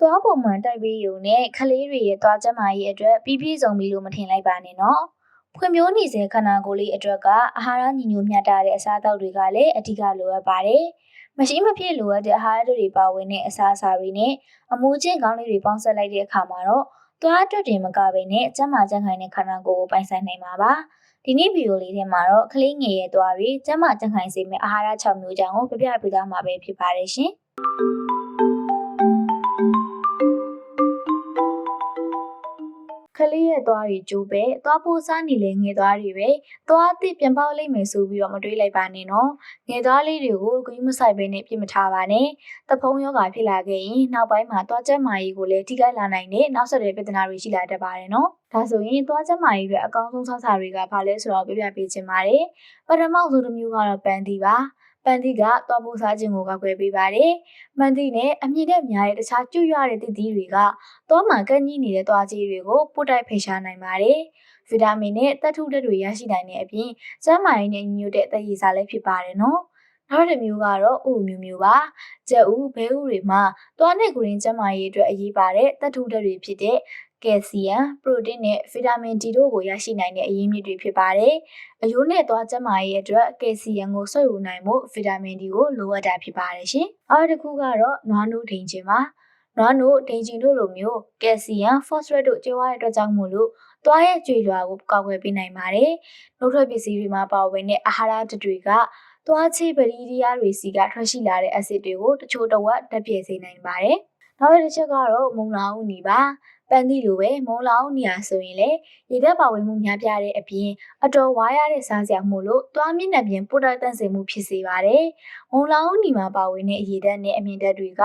သွားပုံမှန်တိုက်ပြီးရုံနဲ့ခလေးတွေရဲ့သွားကျန်းမာရေးအတွက်ပြည့်ပြည့်စုံပြီလို့မထင်လိုက်ပါနဲ့နော်။ဖွံ့ဖြိုးနေစေခန္ဓာကိုယ်လေးအတွက်ကအာဟာရညီညွတ်မျှတတဲ့အစားအသောက်တွေကလည်းအဓိကလိုအပ်ပါတယ်။မရှိမဖြစ်လိုအပ်တဲ့အာဟာရတွေပါဝင်တဲ့အစားအစာတွေနဲ့အမူအကျင့်ကောင်းလေးတွေပေါင်းစပ်လိုက်တဲ့အခါမှာတော့သွားအတွက်တင်မကဘဲနဲ့ကျန်းမာကြံ့ခိုင်တဲ့ခန္ဓာကိုယ်ကိုပိုင်ဆိုင်နိုင်မှာပါ။ဒီနေ့ဗီဒီယိုလေးထဲမှာတော့ကလေးငယ်ရဲ့သွားတွေကျန်းမာကြံ့ခိုင်စေမယ့်အာဟာရ6မျိုးကြောင့်ကိုပြပြပေးသွားမှာပဲဖြစ်ပါတယ်ရှင်။ လေးရဲ့သွားတွေကျိုးပဲသွားပိုးစားနေလေငယ်သွားတွေပဲသွားအသစ်ပြန်ပေါက်လိုက်မယ်ဆိုပြီးတော့မတွေးလိုက်ပါနဲ့နော်ငယ်သွားလေးတွေကိုဂရုမစိုက်ဘဲနဲ့ပြစ်မထားပါနဲ့တဖုံးယောဂါဖြစ်လာခဲ့ရင်နောက်ပိုင်းမှာသွားကျန်းမာရေးကိုလည်းထိခိုက်လာနိုင်တဲ့နောက်ဆက်တွဲပြဿနာတွေရှိလာတတ်ပါတယ်နော်ဒါဆိုရင်သွားကျန်းမာရေးတွေအကောင်းဆုံးဆောက်စာတွေကဘာလဲဆိုတော့ပြပြပေးချင်ပါတယ်ပထမဆုံးတစ်မျိုးကတော့ပန်းတီပါ ပန်းတီကသွားပိုးစားခြင်းကိုကောက်ွယ်ပေးပါတယ်။ပန်းတီနဲ့အမြင့်နဲ့များတဲ့တခြားကျွတ်ရတဲ့သစ်သီးတွေကသွားမှကန့်ကြီးနေတဲ့သွားကြီးတွေကိုပို့တိုက်ဖိရှားနိုင်ပါတယ်။ဗီတာမင်နဲ့သက်ထုဓာတ်တွေရရှိနိုင်တဲ့အပြင်ကျန်းမာရေးနဲ့ညီညွတ်တဲ့အသက်ရည်စားလည်းဖြစ်ပါတယ်နော်။နောက်တစ်မျိုးကတော့ဥမျိုးမျိုးပါ။ကြက်ဥဘဲဥတွေမှာသွားနဲ့ဂရင်းကျန်းမာရေးအတွက်အရေးပါတဲ့သက်ထုဓာတ်တွေဖြစ်တဲ့ ကယ်ဆီယမ်ပရိုတင်းနဲ့ဗီတာမင် D တို့ကိုရရှိနိုင်တဲ့အရင်းမြစ်တွေဖြစ်ပါတယ်။အယိုးနဲ့သွားကျန်းမာရေးအတွက်ကယ်ဆီယမ်ကိုဆွဲယူနိုင်မှုဗီတာမင် D ကိုလိုအပ်တာဖြစ်ပါတယ်ရှင်။နောက်တစ်ခုကတော့နွားနိုးဒိန်ချင်းပါ။နွားနို့ဒိန်ချင်တို့လိုမျိုးကယ်ဆီယမ်ဖော့စဖရက်တို့ကျွေးရတဲ့အတွက်ကြောင့်မို့လို့သွားရဲ့ကြွေလွှာကိုကောက်ွယ်ပေးနိုင်ပါတယ်။နှုတ်ထွက်ပစ္စည်းတွေမှာပါဝင်တဲ့အာဟာရဓာတ်တွေကသွားချေပရိဒီယာတွေစီကထွက်ရှိလာတဲ့အက်ဆစ်တွေကိုတချို့တော့တက်ပြည့်စေနိုင်ပါတယ်။နောက်တစ်ချက်ကတော့မုံလာဦးနီပါ ပန်းသီးလိုပဲမုံလောင်နေရဆိုရင်လေရေဓာတ်ပါဝင်မှုများပြားတဲ့အပြင်အတော်ဝါရတဲ့စားစရာမှုလို့သွားမျက်နှာပြင်ပို့တိုက်တန့်စင်မှုဖြစ်စေပါတယ်။မုံလောင်နေမှာပါဝင်တဲ့ရေဓာတ်နဲ့အမြင့်ဓာတ်တွေက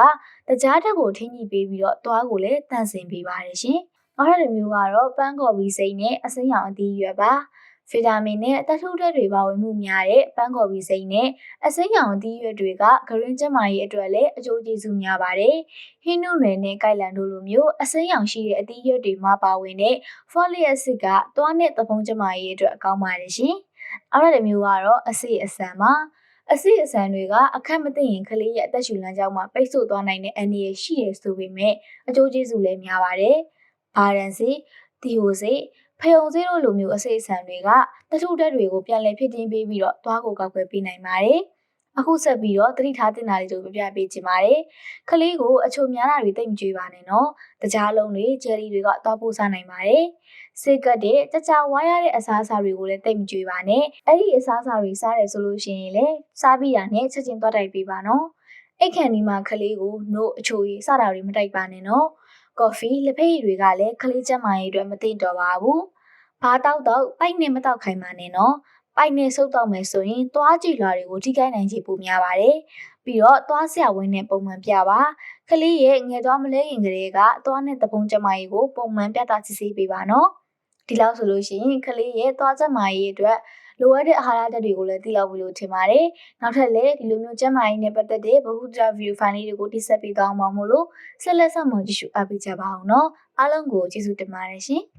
တကြားဓာတ်ကိုထိန်းညှိပေးပြီးတော့သွားကိုလည်းတန့်စင်ပေးပါတယ်ရှင်။နောက်တစ်မျိုးကတော့ပန်းကော်ပီစိမ့်နဲ့အစိမ်းရောင်အသီးရွက်ပါ။ ဗီတာမင်နဲ့တက်ထုဓာတ်တွေပါဝင်မှုများတဲ့ပန်းကော်ပီစိမ်းနဲ့အစိမ်းရောင်အသီးရွက်တွေကဂရင်းကျမကြီးအတွက်လည်းအကျိုးကျေးဇူးများပါတယ်။ဟင်းနုနယ်နဲ့ကိုက်လန်တို့လိုမျိုးအစိမ်းရောင်ရှိတဲ့အသီးရွက်တွေမှာပါဝင်တဲ့ folic acid ကသွားနဲ့သဖုံးကျမကြီးအတွက်အကောင်းပါတယ်ရှင်။နောက်တစ်မျိုးကတော့အဆိအဆန်ပါ။အဆိအဆန်တွေကအခက်မသိရင်ကလေးရဲ့အသက်ရှူလမ်းကြောင်းမှာပိတ်ဆို့သွားနိုင်တဲ့အန္တရာယ်ရှိရဆိုပေမဲ့အကျိုးကျေးဇူးလည်းများပါတယ်။ဘာရန်စီ၊သီဟိုစီ ဖယုံစေးတို့လိုမျိုးအစိအဆန်တွေကတထုတက်တွေကိုပြန်လည်ဖြစ်တင်းပေးပြီးတော့သွားကိုကောက်ွယ်ပေးနိုင်ပါတယ်။အခုဆက်ပြီးတော့သတိထားတင်တာလေးတို့ပြပြပေးချင်ပါတယ်။ကလေးကိုအချိုများတာတွေတိတ်မကြွေးပါနဲ့နော်။တကြားလုံးတွေဂျယ်ရီတွေကသွားပို့စားနိုင်ပါတယ်။စိတ်ကတ်တဲ့ကြကြဝါရတဲ့အစားအစာတွေကိုလည်းတိတ်မကြွေးပါနဲ့။အဲ့ဒီအစားအစာတွေစားတယ်ဆိုလို့ရှိရင်လည်းစားပြီးတာနဲ့ချက်ချင်းသွားတိုက်ပေးပါနော်။အိတ်ခန်ဒီမှာကလေးကိုနှုတ်အချိုရည်စတာတွေမတိုက်ပါနဲ့နော်။ ကော်ဖီလက်ဖက်ရည်တွေကလည်းကလေးကျန်းမာရေးအတွက်မသိတော့ပါဘူး။ဘာတောက်တော့ပိုက်နဲ့မတောက်ခိုင်းပါနဲ့နော်။ပိုက်နဲ့ဆုပ်တော့မယ်ဆိုရင်သွားကြည့်လွာတွေကိုထိခိုက်နိုင်ခြေပိုများပါတယ်။ပြီးတော့သွားဆရာဝန်နဲ့ပုံမှန်ပြပါ။ကလေးရဲ့ငယ်သွားမလဲရင်ကလေးကသွားနဲ့တပုံးကျမကြီးကိုပုံမှန်ပြတာစစ်ဆေးပေးပါနော်။ဒီလောက်ဆိုလို့ရှိရင်ကလေးရဲ့သွားကျမကြီးအတွက် လိုအပ်တဲ့အာဟာရဓာတ်တွေကိုလည်းသိလောက်ပြီလို့ထင်ပါတယ်။နောက်ထပ်လည်းဒီလိုမျိုးကျန်းမာရေးနဲ့ပတ်သက်တဲ့ဗဟုသုတဗီဒီယိုဖိုင်လေးတွေကိုတိဆက်ပေးသွားအောင်ပါမို့လို့ဆက်လက်ဆက်မွန်ကြည့်ရှုအားပေးကြပါအောင်နော်။အားလုံးကိုကျေးဇူးတင်ပါတယ်ရှင်။